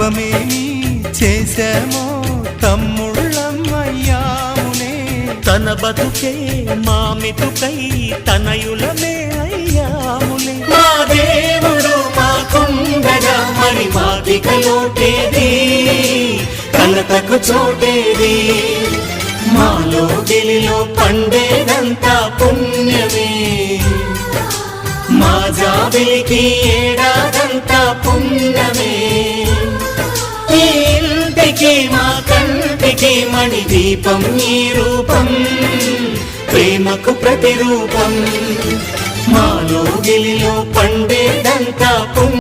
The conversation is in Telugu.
పాపమేమి చేశామో తమ్ముళ్ళమ్మయ్యామునే తన బతుకే మామితుకై తనయులమే అయ్యాములే మా దేవుడు మాకుండగా మరి మాదిక లోటేది కలతకు చోటేది. మాలో గిలిలో పండేదంతా పుణ్యమే. మా జాబిలికి ఏడాది ప్రేమణి మణి దీపం నీ రూపం ప్రేమకు ప్రతిరూపం. మాలో గిలిలో పండేదంతా